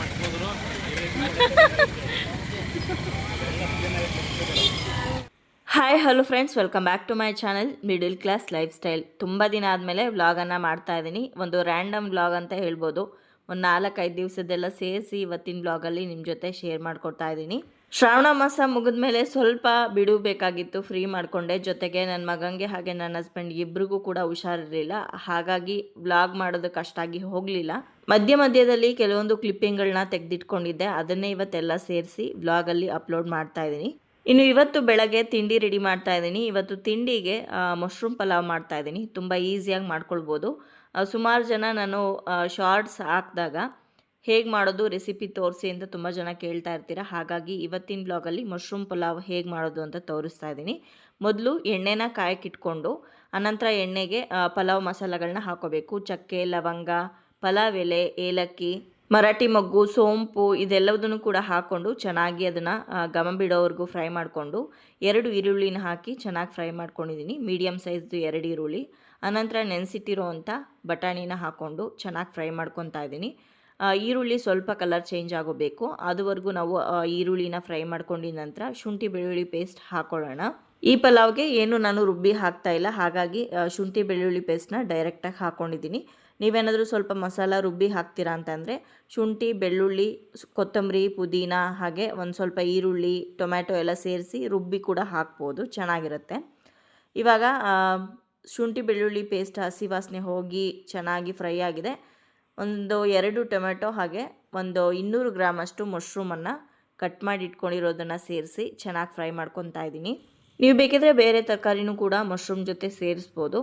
ಮಟ್ಕೋದ್ರು hi hello friends welcome back to my channel middle class lifestyle ತುಂಬ ದಿನ ಆದಮೇಲೆ ವ್ಲಾಗನ್ನು ಮಾಡ್ತಾ ಇದ್ದೀನಿ ಒಂದು ರ್ಯಾಂಡಮ್ ವ್ಲಾಗ್ ಅಂತ ಹೇಳ್ಬೋದು. ಒಂದು ನಾಲ್ಕೈದು ದಿವಸದ್ದೆಲ್ಲ ಸೇರಿಸಿ ಇವತ್ತಿನ ವ್ಲಾಗಲ್ಲಿ ನಿಮ್ಮ ಜೊತೆ ಶೇರ್ ಮಾಡ್ಕೊಡ್ತಾ ಇದ್ದೀನಿ ಶ್ರಾವಣ ಮಾಸ ಮುಗಿದ ಮೇಲೆ ಸ್ವಲ್ಪ ಬಿಡು ಬೇಕಾಗಿತ್ತು ಫ್ರೀ ಮಾಡಿಕೊಂಡೆ. ಜೊತೆಗೆ ನನ್ನ ಮಗಂಗೆ ಹಾಗೆ ನನ್ನ ಹಸ್ಬೆಂಡ್ ಇಬ್ರಿಗೂ ಕೂಡ ಹುಷಾರಿರಲಿಲ್ಲ. ಹಾಗಾಗಿ ವ್ಲಾಗ್ ಮಾಡೋದಕ್ಕೆ ಅಷ್ಟಾಗಿ ಹೋಗಲಿಲ್ಲ. ಮಧ್ಯ ಮಧ್ಯದಲ್ಲಿ ಕೆಲವೊಂದು ಕ್ಲಿಪ್ಪಿಂಗ್ಗಳನ್ನ ತೆಗೆದಿಟ್ಕೊಂಡಿದ್ದೆ. ಅದನ್ನೇ ಇವತ್ತೆಲ್ಲ ಸೇರಿಸಿ ವ್ಲಾಗಲ್ಲಿ ಅಪ್ಲೋಡ್ ಮಾಡ್ತಾ ಇದ್ದೀನಿ ಇನ್ನು ಇವತ್ತು ಬೆಳಗ್ಗೆ ತಿಂಡಿ ರೆಡಿ ಮಾಡ್ತಾ ಇದ್ದೀನಿ. ಇವತ್ತು ತಿಂಡಿಗೆ ಮಶ್ರೂಮ್ ಪಲಾವ್ ಮಾಡ್ತಾ ಇದ್ದೀನಿ. ತುಂಬ ಈಸಿಯಾಗಿ ಮಾಡ್ಕೊಳ್ಬೋದು. ಸುಮಾರು ಜನ ನಾನು ಶಾರ್ಟ್ಸ್ ಹಾಕಿದಾಗ ಹೇಗೆ ಮಾಡೋದು ರೆಸಿಪಿ ತೋರಿಸಿ ಅಂತ ತುಂಬ ಜನ ಕೇಳ್ತಾ ಇರ್ತೀರ. ಹಾಗಾಗಿ ಇವತ್ತಿನ ಬ್ಲಾಗಲ್ಲಿ ಮಶ್ರೂಮ್ ಪಲಾವ್ ಹೇಗೆ ಮಾಡೋದು ಅಂತ ತೋರಿಸ್ತಾ ಇದ್ದೀನಿ. ಮೊದಲು ಎಣ್ಣೆನ ಕಾಯಕ್ಕಿಟ್ಕೊಂಡು, ಅನಂತರ ಎಣ್ಣೆಗೆ ಪಲಾವ್ ಮಸಾಲೆಗಳನ್ನ ಹಾಕೋಬೇಕು. ಚಕ್ಕೆ, ಲವಂಗ, ಪಲಾವ್ ಎಲೆ, ಏಲಕ್ಕಿ ಮರಾಠಿ ಮೊಗ್ಗು, ಸೋಂಪು ಇದೆಲ್ಲದನ್ನು ಕೂಡ ಹಾಕ್ಕೊಂಡು ಚೆನ್ನಾಗಿ ಅದನ್ನು ಘಮ ಬಿಡೋವರೆಗೂ ಫ್ರೈ ಮಾಡಿಕೊಂಡು ಎರಡು ಈರುಳ್ಳಿನ ಹಾಕಿ ಚೆನ್ನಾಗಿ ಫ್ರೈ ಮಾಡ್ಕೊಂಡಿದ್ದೀನಿ. ಮೀಡಿಯಮ್ ಸೈಜ್ದು ಎರಡು ಈರುಳ್ಳಿ. ಅನಂತರ ನೆನೆಸಿಟ್ಟಿರೋವಂಥ ಬಟಾಣಿನ ಹಾಕ್ಕೊಂಡು ಚೆನ್ನಾಗಿ ಫ್ರೈ ಮಾಡ್ಕೊತಾ ಇದ್ದೀನಿ. ಈರುಳ್ಳಿ ಸ್ವಲ್ಪ ಕಲರ್ ಚೇಂಜ್ ಆಗೋಬೇಕು. ಅದುವರೆಗೂ ನಾವು ಈರುಳ್ಳಿನ ಫ್ರೈ ಮಾಡ್ಕೊಂಡಿದ ನಂತರ ಶುಂಠಿ ಬೆಳ್ಳುಳ್ಳಿ ಪೇಸ್ಟ್ ಹಾಕೊಳ್ಳೋಣ. ಈ ಪಲಾವ್ಗೆ ಏನು ನಾನು ರುಬ್ಬಿ ಹಾಕ್ತಾ ಇಲ್ಲ. ಹಾಗಾಗಿ ಶುಂಠಿ ಬೆಳ್ಳುಳ್ಳಿ ಪೇಸ್ಟ್ನ ಡೈರೆಕ್ಟಾಗಿ ಹಾಕ್ಕೊಂಡಿದ್ದೀನಿ ನೀವೇನಾದರೂ ಸ್ವಲ್ಪ ಮಸಾಲ ರುಬ್ಬಿ ಹಾಕ್ತೀರಾ ಅಂತಂದರೆ ಶುಂಠಿ, ಬೆಳ್ಳುಳ್ಳಿ, ಕೊತ್ತಂಬರಿ, ಪುದೀನ ಹಾಗೆ ಒಂದು ಸ್ವಲ್ಪ ಈರುಳ್ಳಿ, ಟೊಮ್ಯಾಟೊ ಎಲ್ಲ ಸೇರಿಸಿ ರುಬ್ಬಿ ಕೂಡ ಹಾಕ್ಬೋದು, ಚೆನ್ನಾಗಿರುತ್ತೆ. ಇವಾಗ ಶುಂಠಿ, ಬೆಳ್ಳುಳ್ಳಿ ಪೇಸ್ಟ್ ಹಸಿ ವಾಸನೆ ಹೋಗಿ ಚೆನ್ನಾಗಿ ಫ್ರೈ ಆಗಿದೆ. ಒಂದು ಎರಡು ಟೊಮೆಟೊ ಹಾಗೆ ಒಂದು ಇನ್ನೂರು ಗ್ರಾಮಷ್ಟು ಮಶ್ರೂಮನ್ನು ಕಟ್ ಮಾಡಿ ಇಟ್ಕೊಂಡಿರೋದನ್ನು ಸೇರಿಸಿ ಚೆನ್ನಾಗಿ ಫ್ರೈ ಮಾಡ್ಕೊತಾ ಇದ್ದೀನಿ. ನೀವು ಬೇಕಿದ್ರೆ ಬೇರೆ ತರಕಾರಿನೂ ಕೂಡ ಮಶ್ರೂಮ್ ಜೊತೆ ಸೇರಿಸ್ಬೋದು.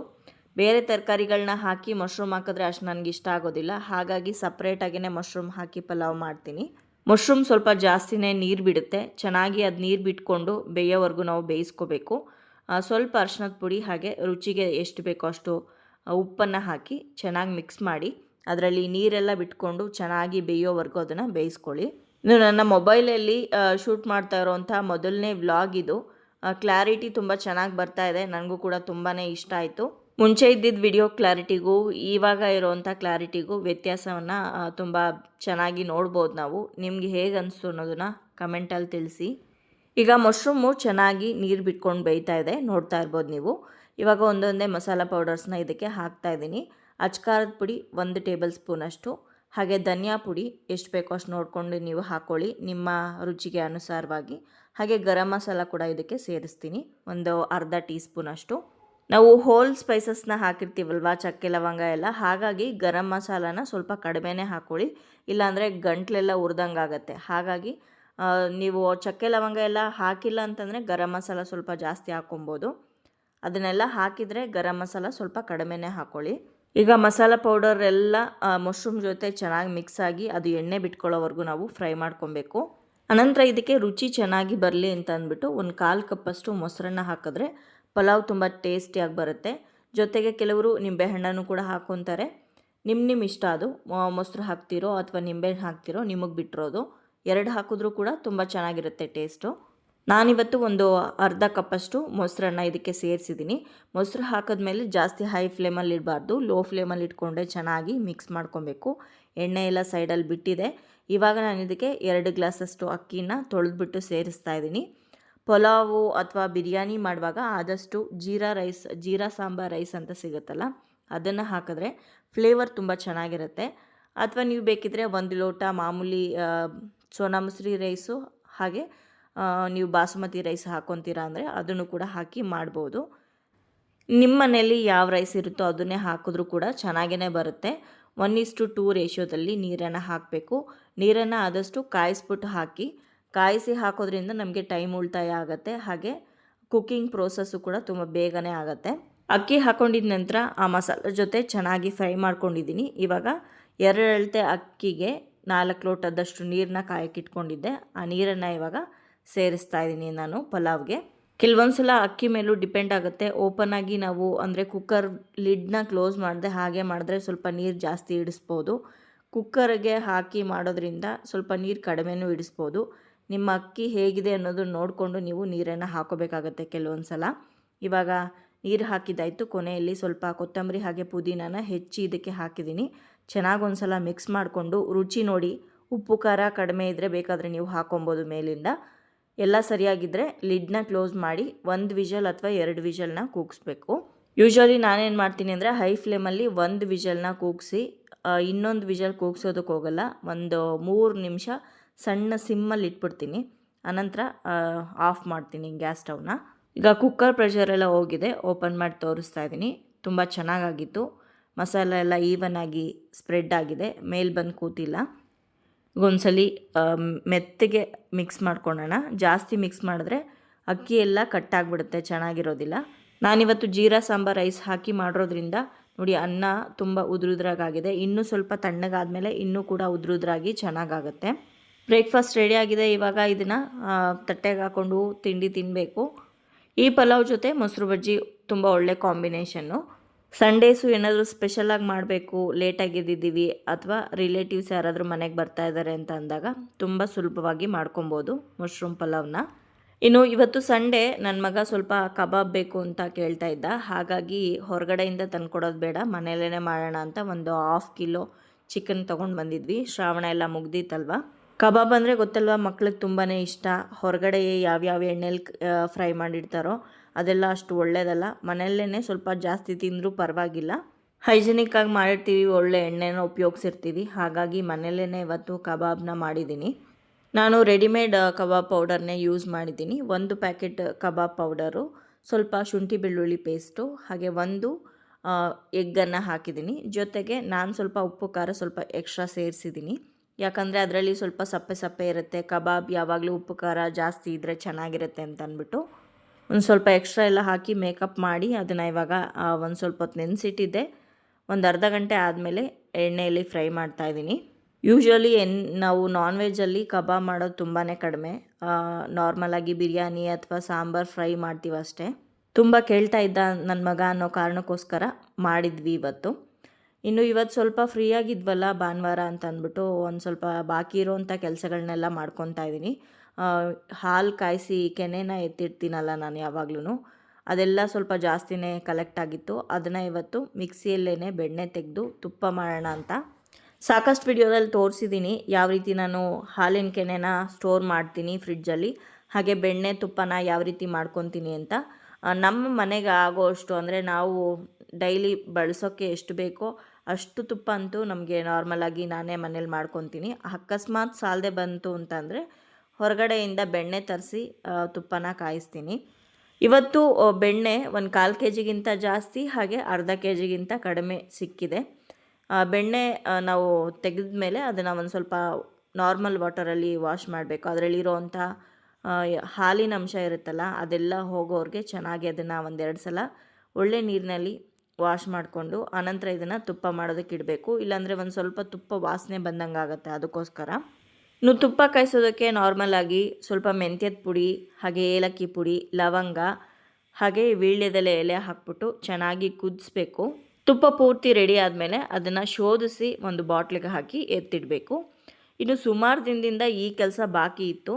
ಬೇರೆ ತರಕಾರಿಗಳನ್ನ ಹಾಕಿ ಮಶ್ರೂಮ್ ಹಾಕಿದ್ರೆ ಅಷ್ಟು ನನಗೆ ಇಷ್ಟ ಆಗೋದಿಲ್ಲ. ಹಾಗಾಗಿ ಸಪ್ರೇಟಾಗಿಯೇ ಮಶ್ರೂಮ್ ಹಾಕಿ ಪಲಾವ್ ಮಾಡ್ತೀನಿ. ಮಶ್ರೂಮ್ ಸ್ವಲ್ಪ ಜಾಸ್ತಿನೇ ನೀರು ಬಿಡುತ್ತೆ. ಚೆನ್ನಾಗಿ ಅದು ನೀರು ಬಿಟ್ಕೊಂಡು ಬೇಯೋವರೆಗೂ ನಾವು ಬೇಯಿಸ್ಕೋಬೇಕು. ಸ್ವಲ್ಪ ಅರ್ಶಿನದ ಪುಡಿ ಹಾಗೆ ರುಚಿಗೆ ಎಷ್ಟು ಬೇಕೋ ಅಷ್ಟು ಉಪ್ಪನ್ನು ಹಾಕಿ ಚೆನ್ನಾಗಿ ಮಿಕ್ಸ್ ಮಾಡಿ ಅದರಲ್ಲಿ ನೀರೆಲ್ಲ ಬಿಟ್ಕೊಂಡು ಚೆನ್ನಾಗಿ ಬೇಯೋವರೆಗೂ ಅದನ್ನು ಬೇಯಿಸ್ಕೊಳ್ಳಿ. ಇನ್ನು ನನ್ನ ಮೊಬೈಲಲ್ಲಿ ಶೂಟ್ ಮಾಡ್ತಾ ಇರೋವಂಥ ಮೊದಲನೇ ವ್ಲಾಗ್ ಇದು. ಕ್ಲಾರಿಟಿ ತುಂಬ ಚೆನ್ನಾಗಿ ಬರ್ತಾ ಇದೆ. ನನಗೂ ಕೂಡ ತುಂಬಾ ಇಷ್ಟ ಆಯಿತು. ಮುಂಚೆ ಇದ್ದಿದ್ದ ವಿಡಿಯೋ ಕ್ಲಾರಿಟಿಗೂ ಇವಾಗ ಇರೋವಂಥ ಕ್ಲಾರಿಟಿಗೂ ವ್ಯತ್ಯಾಸವನ್ನು ತುಂಬ ಚೆನ್ನಾಗಿ ನೋಡ್ಬೋದು ನಾವು. ನಿಮಗೆ ಹೇಗೆ ಅನಿಸ್ತು ಅನ್ನೋದನ್ನು ಕಮೆಂಟಲ್ಲಿ ತಿಳಿಸಿ. ಈಗ ಮಶ್ರೂಮು ಚೆನ್ನಾಗಿ ನೀರು ಬಿಟ್ಕೊಂಡು ಬೇಯ್ತಾ ಇದೆ, ನೋಡ್ತಾ ಇರ್ಬೋದು ನೀವು. ಇವಾಗ ಒಂದೊಂದೇ ಮಸಾಲ ಪೌಡರ್ಸ್ನ ಇದಕ್ಕೆ ಹಾಕ್ತಾ ಇದ್ದೀನಿ. ಅಚ್ಕಾರದ ಪುಡಿ ಒಂದು ಟೇಬಲ್ ಸ್ಪೂನಷ್ಟು ಹಾಗೆ ಧನಿಯಾ ಪುಡಿ ಎಷ್ಟು ಬೇಕೋ ಅಷ್ಟು ನೋಡಿಕೊಂಡು ನೀವು ಹಾಕ್ಕೊಳ್ಳಿ ನಿಮ್ಮ ರುಚಿಗೆ ಅನುಸಾರವಾಗಿ. ಹಾಗೆ ಗರಂ ಮಸಾಲ ಕೂಡ ಇದಕ್ಕೆ ಸೇರಿಸ್ತೀನಿ. ಒಂದು ಅರ್ಧ ಟೀ ಸ್ಪೂನಷ್ಟು ನಾವು ಹೋಲ್ ಸ್ಪೈಸಸ್ನ ಹಾಕಿರ್ತೀವಲ್ವಾ? ಚಕ್ಕೆ, ಲವಂಗ ಎಲ್ಲ. ಹಾಗಾಗಿ ಗರಂ ಮಸಾಲಾನ ಸ್ವಲ್ಪ ಕಡಿಮೆನೇ ಹಾಕೊಳ್ಳಿ. ಇಲ್ಲಾಂದರೆ ಗಂಟ್ಲೆಲ್ಲ ಉರ್ದಂಗೆ ಆಗುತ್ತೆ. ಹಾಗಾಗಿ ನೀವು ಚಕ್ಕೆ, ಲವಂಗ ಎಲ್ಲ ಹಾಕಿಲ್ಲ ಅಂತಂದರೆ ಗರಂ ಮಸಾಲ ಸ್ವಲ್ಪ ಜಾಸ್ತಿ ಹಾಕ್ಕೊಬೋದು. ಅದನ್ನೆಲ್ಲ ಹಾಕಿದರೆ ಗರಂ ಮಸಾಲ ಸ್ವಲ್ಪ ಕಡಿಮೆನೇ ಹಾಕ್ಕೊಳ್ಳಿ ಈಗ ಮಸಾಲ ಪೌಡರ್ ಎಲ್ಲ ಮಶ್ರೂಮ್ ಜೊತೆ ಚೆನ್ನಾಗಿ ಮಿಕ್ಸ್ ಆಗಿ ಅದು ಎಣ್ಣೆ ಬಿಟ್ಕೊಳ್ಳೋವರೆಗೂ ನಾವು ಫ್ರೈ ಮಾಡ್ಕೊಬೇಕು. ಅನಂತರ ಇದಕ್ಕೆ ರುಚಿ ಚೆನ್ನಾಗಿ ಬರಲಿ ಅಂತ ಅಂದ್ಬಿಟ್ಟು ಒಂದು ಕಾಲು ಕಪ್ಪಷ್ಟು ಮೊಸರನ್ನ ಹಾಕಿದ್ರೆ ಪಲಾವ್ ತುಂಬ ಟೇಸ್ಟಿಯಾಗಿ ಬರುತ್ತೆ. ಜೊತೆಗೆ ಕೆಲವರು ನಿಂಬೆಹಣ್ಣನ್ನು ಕೂಡ ಹಾಕೊತಾರೆ. ನಿಮ್ಮ ನಿಮ್ಮ ಇಷ್ಟ ಅದು. ಮೊಸರು ಹಾಕ್ತಿರೋ ಅಥವಾ ನಿಂಬೆಹಣ್ಣು ಹಾಕ್ತಿರೋ ನಿಮಗೆ ಬಿಟ್ಟಿರೋದು. ಎರಡು ಹಾಕಿದ್ರೂ ಕೂಡ ತುಂಬ ಚೆನ್ನಾಗಿರುತ್ತೆ ಟೇಸ್ಟು. ನಾನಿವತ್ತು ಒಂದು ಅರ್ಧ ಕಪ್ಪಷ್ಟು ಮೊಸರನ್ನ ಇದಕ್ಕೆ ಸೇರಿಸಿದ್ದೀನಿ. ಮೊಸರು ಹಾಕಿದ್ಮೇಲೆ ಜಾಸ್ತಿ ಹೈ ಫ್ಲೇಮಲ್ಲಿ ಇಡಬಾರ್ದು. ಲೋ ಫ್ಲೇಮಲ್ಲಿ ಇಟ್ಕೊಂಡೆ ಚೆನ್ನಾಗಿ ಮಿಕ್ಸ್ ಮಾಡ್ಕೊಬೇಕು. ಎಣ್ಣೆ ಎಲ್ಲ ಸೈಡಲ್ಲಿ ಬಿಟ್ಟಿದೆ. ಇವಾಗ ನಾನು ಇದಕ್ಕೆ ಎರಡು ಗ್ಲಾಸಷ್ಟು ಅಕ್ಕಿನ ತೊಳೆದ್ಬಿಟ್ಟು ಸೇರಿಸ್ತಾ ಇದ್ದೀನಿ. ಪಲಾವು ಅಥವಾ ಬಿರಿಯಾನಿ ಮಾಡುವಾಗ ಆದಷ್ಟು ಜೀರಾ ರೈಸ್, ಜೀರಾ ಸಾಂಬಾರ್ ರೈಸ್ ಅಂತ ಸಿಗುತ್ತಲ್ಲ, ಅದನ್ನು ಹಾಕಿದ್ರೆ ಫ್ಲೇವರ್ ತುಂಬ ಚೆನ್ನಾಗಿರುತ್ತೆ. ಅಥವಾ ನೀವು ಬೇಕಿದ್ರೆ ಒಂದು ಲೋಟ ಮಾಮೂಲಿ ಸೋನಾ ಮಸೂರಿ ರೈಸು ಹಾಗೆ ನೀವು ಬಾಸುಮತಿ ರೈಸ್ ಹಾಕ್ಕೊತೀರಾ ಅಂದರೆ ಅದನ್ನು ಕೂಡ ಹಾಕಿ ಮಾಡ್ಬೋದು. ನಿಮ್ಮ ಮನೇಲಿ ಯಾವ ರೈಸ್ ಇರುತ್ತೋ ಅದನ್ನೇ ಹಾಕಿದ್ರೂ ಕೂಡ ಚೆನ್ನಾಗೇ ಬರುತ್ತೆ. ಒನ್ ಇಸ್ಟು ಟೂ ರೇಷಿಯೋದಲ್ಲಿ ನೀರನ್ನು ಹಾಕಬೇಕು. ನೀರನ್ನು ಆದಷ್ಟು ಕಾಯಿಸ್ಬಿಟ್ಟು ಹಾಕಿ ಕಾಯಿಸಿ ಹಾಕೋದ್ರಿಂದ ನಮಗೆ ಟೈಮ್ ಉಳಿತಾಯ ಆಗುತ್ತೆ. ಹಾಗೆ ಕುಕ್ಕಿಂಗ್ ಪ್ರೋಸೆಸ್ಸು ಕೂಡ ತುಂಬ ಬೇಗನೆ ಆಗುತ್ತೆ. ಅಕ್ಕಿ ಹಾಕೊಂಡಿದ ನಂತರ ಆ ಮಸಾಲೆ ಜೊತೆ ಚೆನ್ನಾಗಿ ಫ್ರೈ ಮಾಡ್ಕೊಂಡಿದ್ದೀನಿ. ಇವಾಗ ಎರಡು ಅಳತೆ ಅಕ್ಕಿಗೆ ನಾಲ್ಕು ಲೋಟದಷ್ಟು ನೀರನ್ನ ಕಾಯಕ್ಕಿಟ್ಕೊಂಡಿದ್ದೆ. ಆ ನೀರನ್ನು ಇವಾಗ ಸೇರಿಸ್ತಾ ಇದ್ದೀನಿ ನಾನು ಪಲಾವ್ಗೆ. ಕೆಲವೊಂದು ಸಲ ಅಕ್ಕಿ ಮೇಲೂ ಡಿಪೆಂಡ್ ಆಗುತ್ತೆ. ಓಪನ್ ಆಗಿ ನಾವು ಅಂದರೆ ಕುಕ್ಕರ್ ಲಿಡ್ನ ಕ್ಲೋಸ್ ಮಾಡಿದೆ ಹಾಗೆ ಮಾಡಿದ್ರೆ ಸ್ವಲ್ಪ ನೀರು ಜಾಸ್ತಿ ಇಡಿಸ್ಬೋದು. ಕುಕ್ಕರ್ಗೆ ಹಾಕಿ ಮಾಡೋದ್ರಿಂದ ಸ್ವಲ್ಪ ನೀರು ಕಡಿಮೆನೂ ಇಡಿಸ್ಬೋದು. ನಿಮ್ಮ ಅಕ್ಕಿ ಹೇಗಿದೆ ಅನ್ನೋದನ್ನ ನೋಡಿಕೊಂಡು ನೀವು ನೀರನ್ನು ಹಾಕೋಬೇಕಾಗತ್ತೆ ಕೆಲವೊಂದು ಸಲ ಇವಾಗ ನೀರು ಹಾಕಿದ್ದಾಯಿತು, ಕೊನೆಯಲ್ಲಿ ಸ್ವಲ್ಪ ಕೊತ್ತಂಬರಿ ಹಾಗೆ ಪುದೀನಾನ ಹೆಚ್ಚಿ ಇದಕ್ಕೆ ಹಾಕಿದ್ದೀನಿ. ಚೆನ್ನಾಗಿ ಒಂದು ಸಲ ಮಿಕ್ಸ್ ಮಾಡಿಕೊಂಡು ರುಚಿ ನೋಡಿ, ಉಪ್ಪು, ಖಾರ ಕಡಿಮೆ ಇದ್ದರೆ ಬೇಕಾದರೆ ನೀವು ಹಾಕೊಬೋದು ಮೇಲಿಂದ. ಎಲ್ಲ ಸರಿಯಾಗಿದ್ದರೆ ಲಿಡ್ನ ಕ್ಲೋಸ್ ಮಾಡಿ ಒಂದು ವಿಷಲ್ ಅಥವಾ ಎರಡು ವಿಷಲ್ನ ಕೂಗಿಸ್ಬೇಕು. ಯೂಶ್ವಲಿ ನಾನೇನು ಮಾಡ್ತೀನಿ ಅಂದರೆ ಹೈ ಫ್ಲೇಮಲ್ಲಿ ಒಂದು ವಿಷಲ್ನ ಕೂಗಿಸಿ ಇನ್ನೊಂದು ವಿಷಲ್ ಕೂಗ್ಸೋದಕ್ಕೆ ಹೋಗಲ್ಲ ಒಂದು ಮೂರು ನಿಮಿಷ ಸಣ್ಣ ಸಿಮ್ಮಲ್ಲಿ ಇಟ್ಬಿಡ್ತೀನಿ. ಅನಂತರ ಆಫ್ ಮಾಡ್ತೀನಿ ಗ್ಯಾಸ್ ಸ್ಟವ್ನ. ಈಗ ಕುಕ್ಕರ್ ಪ್ರೆಷರೆಲ್ಲ ಹೋಗಿದೆ, ಓಪನ್ ಮಾಡಿ ತೋರಿಸ್ತಾ ಇದ್ದೀನಿ. ತುಂಬ ಚೆನ್ನಾಗಾಗಿತ್ತು. ಮಸಾಲೆ ಎಲ್ಲ ಈವನ್ ಆಗಿ ಸ್ಪ್ರೆಡ್ ಆಗಿದೆ, ಮೇಲೆ ಬಂದು ಕೂತಿಲ್ಲ. ಒಂದ್ಸಲಿ ಮೆತ್ತಗೆ ಮಿಕ್ಸ್ ಮಾಡ್ಕೊಳ್ಳೋಣ. ಜಾಸ್ತಿ ಮಿಕ್ಸ್ ಮಾಡಿದ್ರೆ ಅಕ್ಕಿ ಎಲ್ಲ ಕಟ್ಟಾಗ್ಬಿಡುತ್ತೆ ಚೆನ್ನಾಗಿರೋದಿಲ್ಲ. ನಾನಿವತ್ತು ಜೀರಾ, ಸಾಂಬಾರ್ ರೈಸ್ ಹಾಕಿ ಮಾಡಿರೋದ್ರಿಂದ ನೋಡಿ ಅನ್ನ ತುಂಬ ಉದುರುದ್ರಾಗಾಗಿದೆ ಇನ್ನೂ ಸ್ವಲ್ಪ ತಣ್ಣಗಾದ್ಮೇಲೆ ಇನ್ನೂ ಕೂಡ ಉದುರುದ್ರಾಗಿ ಚೆನ್ನಾಗಾಗುತ್ತೆ. ಬ್ರೇಕ್ಫಾಸ್ಟ್ ರೆಡಿ ಆಗಿದೆ ಇವಾಗ ಇದನ್ನು ತಟ್ಟೆಗೆ ಹಾಕ್ಕೊಂಡು ತಿಂಡಿ ತಿನ್ನಬೇಕು ಈ ಪಲಾವ್ ಜೊತೆ ಮೊಸರು ಬಜ್ಜಿ ತುಂಬ ಒಳ್ಳೆ ಕಾಂಬಿನೇಷನ್ನು. ಸಂಡೇಸು ಏನಾದರೂ ಸ್ಪೆಷಲಾಗಿ ಮಾಡಬೇಕು ಲೇಟಾಗಿ ಇದ್ದಿದ್ದೀವಿ ಅಥವಾ ರಿಲೇಟಿವ್ಸ್ ಯಾರಾದರೂ ಮನೆಗೆ ಬರ್ತಾ ಇದ್ದಾರೆ ಅಂತ ಅಂದಾಗ ತುಂಬ ಸುಲಭವಾಗಿ ಮಾಡ್ಕೊಬೋದು ಮಶ್ರೂಮ್ ಪಲಾವ್ನ. ಇನ್ನು ಇವತ್ತು ಸಂಡೇ ನನ್ನ ಮಗ ಸ್ವಲ್ಪ ಕಬಾಬ್ ಬೇಕು ಅಂತ ಕೇಳ್ತಾ ಇದ್ದ. ಹಾಗಾಗಿ ಹೊರಗಡೆಯಿಂದ ತಂದುಕೊಡೋದು ಬೇಡ ಮನೆಯಲ್ಲೇ ಮಾಡೋಣ ಅಂತ ಒಂದು ಹಾಫ್ ಕಿಲೋ ಚಿಕನ್ ತೊಗೊಂಡು ಬಂದಿದ್ವಿ. ಶ್ರಾವಣ ಎಲ್ಲ ಮುಗ್ದಿತ್ತಲ್ವ ಕಬಾಬ್ ಅಂದರೆ ಗೊತ್ತಲ್ವ ಮಕ್ಳಿಗೆ ತುಂಬಾ ಇಷ್ಟ. ಹೊರಗಡೆ ಯಾವ್ಯಾವ ಎಣ್ಣೆಲಿ ಫ್ರೈ ಮಾಡಿರ್ತಾರೋ ಅದೆಲ್ಲ ಅಷ್ಟು ಒಳ್ಳೇದಲ್ಲ. ಮನೆಯಲ್ಲೇ ಸ್ವಲ್ಪ ಜಾಸ್ತಿ ತಿಂದರೂ ಪರವಾಗಿಲ್ಲ. ಹೈಜೆನಿಕ್ ಆಗಿ ಮಾಡಿರ್ತೀವಿ, ಒಳ್ಳೆ ಎಣ್ಣೆನ ಉಪಯೋಗಿಸಿರ್ತೀವಿ. ಹಾಗಾಗಿ ಮನೆಯಲ್ಲೇ ಇವತ್ತು ಕಬಾಬ್ನ ಮಾಡಿದ್ದೀನಿ. ನಾನು ರೆಡಿಮೇಡ್ ಕಬಾಬ್ ಪೌಡರ್ನೇ ಯೂಸ್ ಮಾಡಿದ್ದೀನಿ. ಒಂದು ಪ್ಯಾಕೆಟ್ ಕಬಾಬ್ ಪೌಡರು, ಸ್ವಲ್ಪ ಶುಂಠಿ ಬೆಳ್ಳುಳ್ಳಿ ಪೇಸ್ಟು, ಹಾಗೆ ಒಂದು ಎಗ್ಗನ್ನು ಹಾಕಿದ್ದೀನಿ. ಜೊತೆಗೆ ನಾನು ಸ್ವಲ್ಪ ಉಪ್ಪು, ಖಾರ ಸ್ವಲ್ಪ ಎಕ್ಸ್ಟ್ರಾ ಸೇರಿಸಿದ್ದೀನಿ. ಯಾಕಂದರೆ ಅದರಲ್ಲಿ ಸ್ವಲ್ಪ ಸಪ್ಪೆ ಸಪ್ಪೆ ಇರುತ್ತೆ, ಕಬಾಬ್ ಯಾವಾಗಲೂ ಉಪ್ಪು, ಖಾರ ಜಾಸ್ತಿ ಇದ್ದರೆ ಚೆನ್ನಾಗಿರುತ್ತೆ ಅಂತ ಅಂದ್ಬಿಟ್ಟು ಒಂದು ಸ್ವಲ್ಪ ಎಕ್ಸ್ಟ್ರಾ ಎಲ್ಲ ಹಾಕಿ ಮೇಕಪ್ ಮಾಡಿ ಅದನ್ನು ಇವಾಗ ಒಂದು ಸ್ವಲ್ಪ ಹೊತ್ತು ನೆನೆಸಿಟ್ಟಿದ್ದೆ. ಒಂದು ಅರ್ಧ ಗಂಟೆ ಆದಮೇಲೆ ಎಣ್ಣೆಯಲ್ಲಿ ಫ್ರೈ ಮಾಡ್ತಾಯಿದ್ದೀನಿ ಯೂಶ್ವಲಿ ಎನ್, ನಾವು ನಾನ್ ವೆಜ್ಜಲ್ಲಿ ಕಬಾಬ್ ಮಾಡೋದು ತುಂಬಾ ಕಡಿಮೆ. ನಾರ್ಮಲಾಗಿ ಬಿರಿಯಾನಿ ಅಥವಾ ಸಾಂಬಾರು ಫ್ರೈ ಮಾಡ್ತೀವಷ್ಟೇ. ತುಂಬ ಕೇಳ್ತಾ ಇದ್ದ ನನ್ನ ಮಗ ಅನ್ನೋ ಕಾರಣಕ್ಕೋಸ್ಕರ ಮಾಡಿದ್ವಿ ಇವತ್ತು. ಇನ್ನು ಇವತ್ತು ಸ್ವಲ್ಪ ಫ್ರೀ ಆಗಿದ್ವಲ್ಲ ಭಾನುವಾರ ಅಂತ ಅಂದ್ಬಿಟ್ಟು ಒಂದು ಸ್ವಲ್ಪ ಬಾಕಿ ಇರೋವಂಥ ಕೆಲಸಗಳನ್ನೆಲ್ಲ ಮಾಡ್ಕೊತಾ ಇದ್ದೀನಿ. ಹಾಲು ಕಾಯಿಸಿ ಕೆನೆನ ಎತ್ತಿಡ್ತೀನಲ್ಲ ನಾನು ಯಾವಾಗ್ಲೂ ಅದೆಲ್ಲ ಸ್ವಲ್ಪ ಜಾಸ್ತಿನೇ ಕಲೆಕ್ಟ್ ಆಗಿತ್ತು. ಅದನ್ನು ಇವತ್ತು ಮಿಕ್ಸಿಯಲ್ಲೇ ಬೆಣ್ಣೆ ತೆಗೆದು ತುಪ್ಪ ಮಾಡೋಣ ಅಂತ ಸಾಕಷ್ಟು ವಿಡಿಯೋದಲ್ಲಿ ತೋರಿಸಿದ್ದೀನಿ. ಯಾವ ರೀತಿ ನಾನು ಹಾಲಿನ ಕೆನೆನ ಸ್ಟೋರ್ ಮಾಡ್ತೀನಿ ಫ್ರಿಡ್ಜಲ್ಲಿ, ಹಾಗೆ ಬೆಣ್ಣೆ ತುಪ್ಪನ ಯಾವ ರೀತಿ ಮಾಡ್ಕೊತೀನಿ ಅಂತ. ನಮ್ಮ ಮನೆಗೆ ಆಗೋ ಅಷ್ಟು ಅಂದರೆ ನಾವು ಡೈಲಿ ಬಳಸೋಕ್ಕೆ ಎಷ್ಟು ಬೇಕೋ ಅಷ್ಟು ತುಪ್ಪ ಅಂತೂ ನಮಗೆ ನಾರ್ಮಲಾಗಿ ನಾನೇ ಮನೇಲಿ ಮಾಡ್ಕೊತೀನಿ. ಅಕಸ್ಮಾತ್ ಸಾಲದೆ ಬಂತು ಅಂತಂದರೆ ಹೊರಗಡೆಯಿಂದ ಬೆಣ್ಣೆ ತರಿಸಿ ತುಪ್ಪನ ಕಾಯಿಸ್ತೀನಿ. ಇವತ್ತು ಬೆಣ್ಣೆ ಒಂದು ಕಾಲು ಕೆ ಜಿಗಿಂತ ಜಾಸ್ತಿ, ಹಾಗೆ ಅರ್ಧ ಕೆ ಜಿಗಿಂತ ಕಡಿಮೆ ಸಿಕ್ಕಿದೆ. ಬೆಣ್ಣೆ ನಾವು ತೆಗೆದ ಮೇಲೆ ಅದನ್ನು ಒಂದು ಸ್ವಲ್ಪ ನಾರ್ಮಲ್ ವಾಟರಲ್ಲಿ ವಾಶ್ ಮಾಡಬೇಕು. ಅದರಲ್ಲಿರೋವಂಥ ಹಾಲಿನ ಅಂಶ ಇರುತ್ತಲ್ಲ, ಅದೆಲ್ಲ ಹೋಗೋರಿಗೆ ಚೆನ್ನಾಗಿ ಅದನ್ನು ಒಂದೆರಡು ಸಲ ಒಳ್ಳೆ ನೀರಿನಲ್ಲಿ ವಾಶ್ ಮಾಡಿಕೊಂಡು ಆನಂತರ ಇದನ್ನು ತುಪ್ಪ ಮಾಡೋದಕ್ಕೆ ಇಡಬೇಕು. ಇಲ್ಲಾಂದರೆ ಒಂದು ಸ್ವಲ್ಪ ತುಪ್ಪ ವಾಸನೆ ಬಂದಂಗೆ ಆಗುತ್ತೆ ಅದಕ್ಕೋಸ್ಕರ. ಇನ್ನು ತುಪ್ಪ ಕಾಯಿಸೋದಕ್ಕೆ ನಾರ್ಮಲಾಗಿ ಸ್ವಲ್ಪ ಮೆಂತ್ಯದ ಪುಡಿ, ಹಾಗೆ ಏಲಕ್ಕಿ ಪುಡಿ, ಲವಂಗ, ಹಾಗೆ ವೀಳ್ಯದೆಲೆ ಎಲೆ ಹಾಕ್ಬಿಟ್ಟು ಚೆನ್ನಾಗಿ ಕುದಿಸ್ಬೇಕು. ತುಪ್ಪ ಪೂರ್ತಿ ರೆಡಿ ಆದಮೇಲೆ ಅದನ್ನು ಶೋಧಿಸಿ ಒಂದು ಬಾಟ್ಲಿಗೆ ಹಾಕಿ ಎತ್ತಿಡಬೇಕು. ಇನ್ನು ಸುಮಾರು ದಿನದಿಂದ ಈ ಕೆಲಸ ಬಾಕಿ ಇತ್ತು.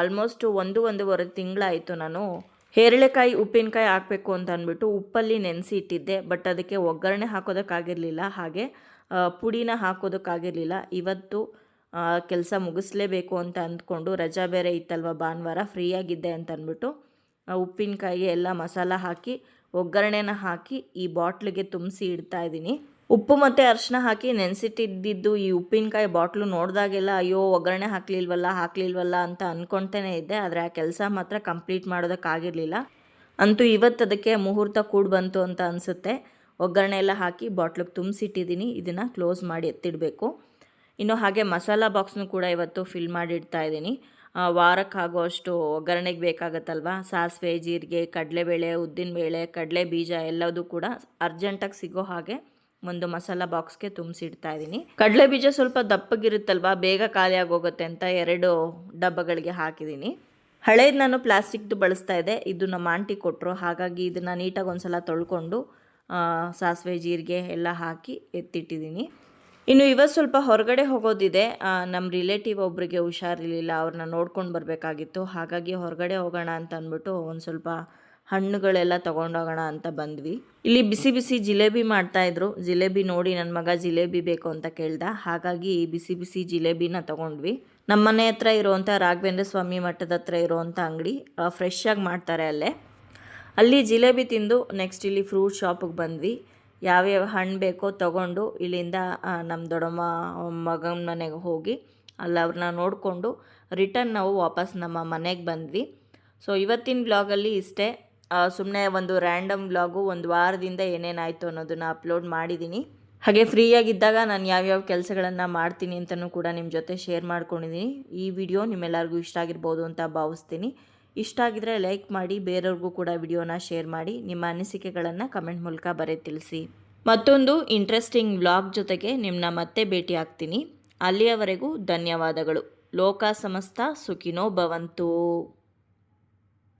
ಆಲ್ಮೋಸ್ಟ್ ಒಂದು, ಒಂದೂವರೆ ತಿಂಗಳಾಯಿತು ನಾನು ಹೇರಳೆಕಾಯಿ ಉಪ್ಪಿನಕಾಯಿ ಹಾಕಬೇಕು ಅಂತ ಅಂದ್ಬಿಟ್ಟು ಉಪ್ಪಲ್ಲಿ ನೆನೆಸಿ ಇಟ್ಟಿದ್ದೆ ಬಟ್ ಅದಕ್ಕೆ ಒಗ್ಗರಣೆ ಹಾಕೋದಕ್ಕಾಗಿರಲಿಲ್ಲ. ಹಾಗೆ ಪುಡಿನ ಹಾಕೋದಕ್ಕಾಗಿರಲಿಲ್ಲ. ಇವತ್ತು ಕೆಲಸ ಮುಗಿಸ್ಲೇಬೇಕು ಅಂತ ಅಂದ್ಕೊಂಡು ರಜಾ ಬೇರೆ ಇತ್ತಲ್ವ, ಭಾನುವಾರ ಫ್ರೀಯಾಗಿದ್ದೆ ಅಂತ ಅಂದ್ಬಿಟ್ಟು ಉಪ್ಪಿನಕಾಯಿಗೆ ಎಲ್ಲ ಮಸಾಲ ಹಾಕಿ, ಒಗ್ಗರಣೆನ ಹಾಕಿ ಈ ಬಾಟ್ಲಿಗೆ ತುಂಬಿಸಿ ಇಡ್ತಾ ಇದ್ದೀನಿ. ಉಪ್ಪು ಮತ್ತು ಅರಿಶಿನ ಹಾಕಿ ನೆನೆಸಿಟ್ಟಿದ್ದಿದ್ದು ಈ ಉಪ್ಪಿನಕಾಯಿ ಬಾಟ್ಲು ನೋಡಿದಾಗೆಲ್ಲ, ಅಯ್ಯೋ, ಒಗ್ಗರಣೆ ಹಾಕ್ಲಿಲ್ವಲ್ಲ ಹಾಕ್ಲಿಲ್ವಲ್ಲ ಅಂತ ಅಂದ್ಕೊಳ್ತೇನೆ ಇದ್ದೆ. ಆದರೆ ಆ ಕೆಲಸ ಮಾತ್ರ ಕಂಪ್ಲೀಟ್ ಮಾಡೋದಕ್ಕಾಗಿರಲಿಲ್ಲ ಅಂತೂ ಇವತ್ತು ಅದಕ್ಕೆ ಮುಹೂರ್ತ ಕೂಡಿ ಬಂತು ಅಂತ ಅನಿಸುತ್ತೆ. ಒಗ್ಗರಣೆ ಎಲ್ಲ ಹಾಕಿ ಬಾಟ್ಲಿಗೆ ತುಂಬಿಸಿಟ್ಟಿದ್ದೀನಿ ಇದನ್ನು ಕ್ಲೋಸ್ ಮಾಡಿ ಎತ್ತಿಡಬೇಕು. ಇನ್ನು ಹಾಗೆ ಮಸಾಲ ಬಾಕ್ಸ್ನು ಕೂಡ ಇವತ್ತು ಫಿಲ್ ಮಾಡಿ ಇಡ್ತಾ ಇದ್ದೀನಿ. ವಾರಕ್ಕೆ ಅಷ್ಟು ಒಗ್ಗರಣೆಗೆ ಬೇಕಾಗತ್ತಲ್ವ? ಸಾಸಿವೆ, ಜೀರಿಗೆ, ಕಡಲೆಬೇಳೆ, ಉದ್ದಿನಬೇಳೆ ಕಡಲೆ ಬೀಜ ಎಲ್ಲದೂ ಕೂಡ ಅರ್ಜೆಂಟಾಗಿ ಸಿಗೋ ಹಾಗೆ ಒಂದು ಮಸಾಲ ಬಾಕ್ಸ್ಗೆ ತುಂಬಿಸಿಡ್ತಾ ಇದ್ದೀನಿ. ಕಡಲೆ ಬೀಜ ಸ್ವಲ್ಪ ದಪ್ಪಗಿರುತ್ತಲ್ವಾ ಬೇಗ ಖಾಲಿ ಆಗೋಗುತ್ತೆ ಅಂತ ಎರಡು ಡಬ್ಬಗಳಿಗೆ ಹಾಕಿದ್ದೀನಿ. ಹಳೇದು ನಾನು ಪ್ಲಾಸ್ಟಿಕ್ದು ಬಳಸ್ತಾ ಇದ್ದೆ ಇದು ನಮ್ಮ ಆಂಟಿ ಕೊಟ್ಟರು ಹಾಗಾಗಿ ಇದನ್ನು ನೀಟಾಗಿ ಒಂದ್ಸಲ ತೊಳ್ಕೊಂಡು ಆ, ಸಾಸಿವೆ ಜೀರಿಗೆ ಎಲ್ಲ ಹಾಕಿ ಎತ್ತಿಟ್ಟಿದ್ದೀನಿ. ಇನ್ನು ಇವತ್ತು ಸ್ವಲ್ಪ ಹೊರಗಡೆ ಹೋಗೋದಿದೆ. ನಮ್ಮ ರಿಲೇಟಿವ್ ಒಬ್ಬರಿಗೆ ಹುಷಾರಿರಲಿಲ್ಲ ಅವ್ರನ್ನ ನೋಡ್ಕೊಂಡು ಬರಬೇಕಾಗಿತ್ತು. ಹಾಗಾಗಿ ಹೊರಗಡೆ ಹೋಗೋಣ ಅಂತ ಅಂದ್ಬಿಟ್ಟು ಒಂದು ಸ್ವಲ್ಪ ಹಣ್ಣುಗಳೆಲ್ಲ ತೊಗೊಂಡೋಗೋಣ ಅಂತ ಬಂದ್ವಿ. ಇಲ್ಲಿ ಬಿಸಿ ಬಿಸಿ ಜಿಲೇಬಿ ಮಾಡ್ತಾಯಿದ್ರು ಜಿಲೇಬಿ ನೋಡಿ ನನ್ನ ಮಗ ಜಿಲೇಬಿ ಬೇಕು ಅಂತ ಕೇಳ್ದ. ಹಾಗಾಗಿ ಬಿಸಿ ಬಿಸಿ ಜಿಲೇಬಿನ ತಗೊಂಡ್ವಿ. ನಮ್ಮ ಮನೆ ಹತ್ರ ಇರುವಂಥ ರಾಘವೇಂದ್ರ ಸ್ವಾಮಿ ಮಠದ ಹತ್ರ ಇರುವಂಥ ಅಂಗಡಿ ಫ್ರೆಶ್ ಆಗಿ ಮಾಡ್ತಾರೆ ಅಲ್ಲೇ. ಅಲ್ಲಿ ಜಿಲೇಬಿ ತಿಂದು ನೆಕ್ಸ್ಟ್ ಇಲ್ಲಿ ಫ್ರೂಟ್ ಶಾಪಿಗೆ ಬಂದ್ವಿ. ಯಾವ್ಯಾವ ಹಣ್ಣು ಬೇಕೋ ತೊಗೊಂಡು ಇಲ್ಲಿಂದ ನಮ್ಮ ದೊಡ್ಡಮ್ಮ, ಮಗನ ಮನೆಗೆ ಹೋಗಿ ಅಲ್ಲಿ ಅವ್ರನ್ನ ನೋಡಿಕೊಂಡು ರಿಟರ್ನ್ ನಾವು ವಾಪಸ್ ನಮ್ಮ ಮನೆಗೆ ಬಂದ್ವಿ. ಸೊ ಇವತ್ತಿನ ಬ್ಲಾಗಲ್ಲಿ ಇಷ್ಟೇ. ಸುಮ್ಮನೆ ಒಂದು ರ್ಯಾಂಡಮ್ ವ್ಲಾಗು ಒಂದು ವಾರದಿಂದ ಏನೇನಾಯಿತು ಅನ್ನೋದನ್ನು ಅಪ್ಲೋಡ್ ಮಾಡಿದ್ದೀನಿ ಹಾಗೆ ಫ್ರೀಯಾಗಿದ್ದಾಗ ನಾನು ಯಾವ್ಯಾವ ಕೆಲಸಗಳನ್ನು ಮಾಡ್ತೀನಿ ಅಂತಲೂ ಕೂಡ ನಿಮ್ಮ ಜೊತೆ ಶೇರ್ ಮಾಡ್ಕೊಂಡಿದ್ದೀನಿ ಈ ವಿಡಿಯೋ ನಿಮ್ಮೆಲ್ಲರಿಗೂ ಇಷ್ಟ ಆಗಿರ್ಬೋದು ಅಂತ ಭಾವಿಸ್ತೀನಿ. ಇಷ್ಟ ಆಗಿದ್ರೆ ಲೈಕ್ ಮಾಡಿ, ಬೇರೆಯವ್ರಿಗೂ ಕೂಡ ವಿಡಿಯೋನ ಶೇರ್ ಮಾಡಿ, ನಿಮ್ಮ ಅನಿಸಿಕೆಗಳನ್ನು ಕಮೆಂಟ್ ಮೂಲಕ ಬರೆ ತಿಳಿಸಿ. ಮತ್ತೊಂದು ಇಂಟ್ರೆಸ್ಟಿಂಗ್ ವ್ಲಾಗ್ ಜೊತೆಗೆ ನಿಮ್ಮನ್ನ ಮತ್ತೆ ಭೇಟಿ ಆಗ್ತೀನಿ. ಅಲ್ಲಿಯವರೆಗೂ ಧನ್ಯವಾದಗಳು. ಲೋಕ ಸಮಸ್ತ ಸುಖಿನೋ ಭವಂತು.